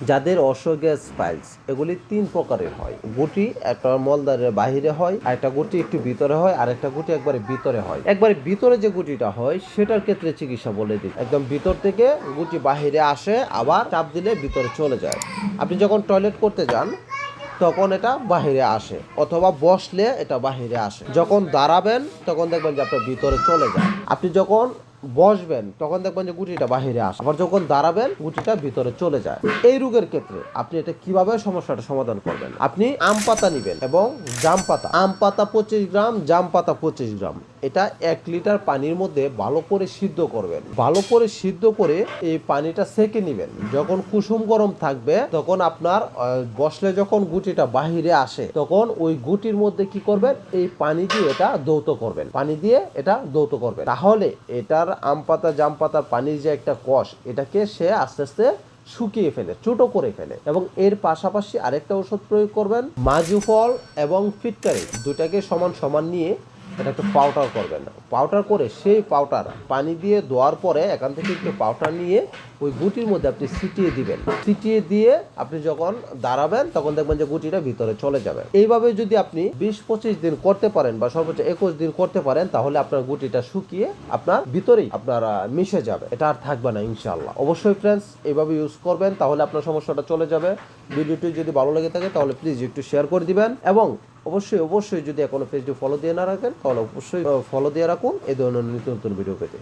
যাদের অসগ্যাস পাইলস এগুলি তিন প্রকারের হয়। গুটি একটা মলদারের বাহিরে হয় আর একটা গুটি একটু ভিতরে হয় আর একটা গুটি একবারে ভিতরে হয়। একবারে ভিতরে যে গুটিটা হয়, সেটার ক্ষেত্রে চিকিৎসা বলে দিই। একদম ভিতর থেকে গুটি বাহিরে আসে, আবার চাপ দিলে ভিতরে চলে যায়। আপনি যখন টয়লেট করতে যান, তখন এটা বাহিরে আসে, অথবা বসলে এটা বাহিরে আসে। যখন দাঁড়াবেন, তখন দেখবেন যে আপনার ভিতরে চলে যায় আপনি যখন বসবেন, তখন দেখবেন যে গুটিটা বাহিরে আসে। আবার যখন দাঁড়াবেন, গুটিটা ভিতরে চলে যায়। এই রোগের ক্ষেত্রে আপনি এটা কীভাবে সমস্যাটা সমাধান করবেন? আপনি আম পাতা নিবেন এবং জাম পাতা। আম পাতা পঁচিশ গ্রাম, জাম পাতা পঁচিশ গ্রাম। এটা এক লিটার পানির মধ্যে ভালো করে সিদ্ধ করবেন। ভালো করে সিদ্ধ করে এই পানিটা সেকে নেবেন। যখন কুসুম গরম থাকবে, তখন আপনার বসলে যখন গুটিটা বাহিরে আসে, তখন ওই গুটির মধ্যে কি করবেন? এই পানি দিয়ে এটা দৌত করবেন। পানি দিয়ে এটা দৌত করবেন। তাহলে এটার আম পাতা, জাম পাতার পানির যে একটা কষ, এটাকে সে আস্তে আস্তে শুকিয়ে ফেলে, ছোট করে ফেলে এবং এর পাশাপাশি আরেকটা ওষুধ প্রয়োগ করবেন মাজু ফল এবং ফিটকারি দুটাকে সমান সমান নিয়ে এটা একটু পাউডার করবেন। পাউডার করে সেই পাউডার পানি দিয়ে ধোয়ার পরে এখান থেকে একটু পাউডার নিয়ে ওই গুটির মধ্যে আপনি ছিটিয়ে দিবেন। ছিটিয়ে দিয়ে আপনি যখন দাঁড়াবেন, তখন দেখবেন যে গুটিটা ভিতরে চলে যাবে। এইভাবে যদি আপনি বিশ পঁচিশ দিন করতে পারেন বা সর্বোচ্চ একুশ দিন করতে পারেন, তাহলে আপনার গুটিটা শুকিয়ে আপনার ভিতরেই আপনার মিশে যাবে। এটা আর থাকবে না ইনশাল্লাহ অবশ্যই ফ্রেন্ডস এইভাবে ইউজ করবেন, তাহলে আপনার সমস্যাটা চলে যাবে। ভিডিওটি যদি ভালো লেগে থাকে, তাহলে প্লিজ একটু শেয়ার করে দিবেন এবং অবশ্যই অবশ্যই যদি এখনও পেজটি ফলো দিয়ে না রাখেন, তাহলে অবশ্যই ফলো দিয়ে রাখুন। এই ধরনের নিত্য নতুন ভিডিও পেতে।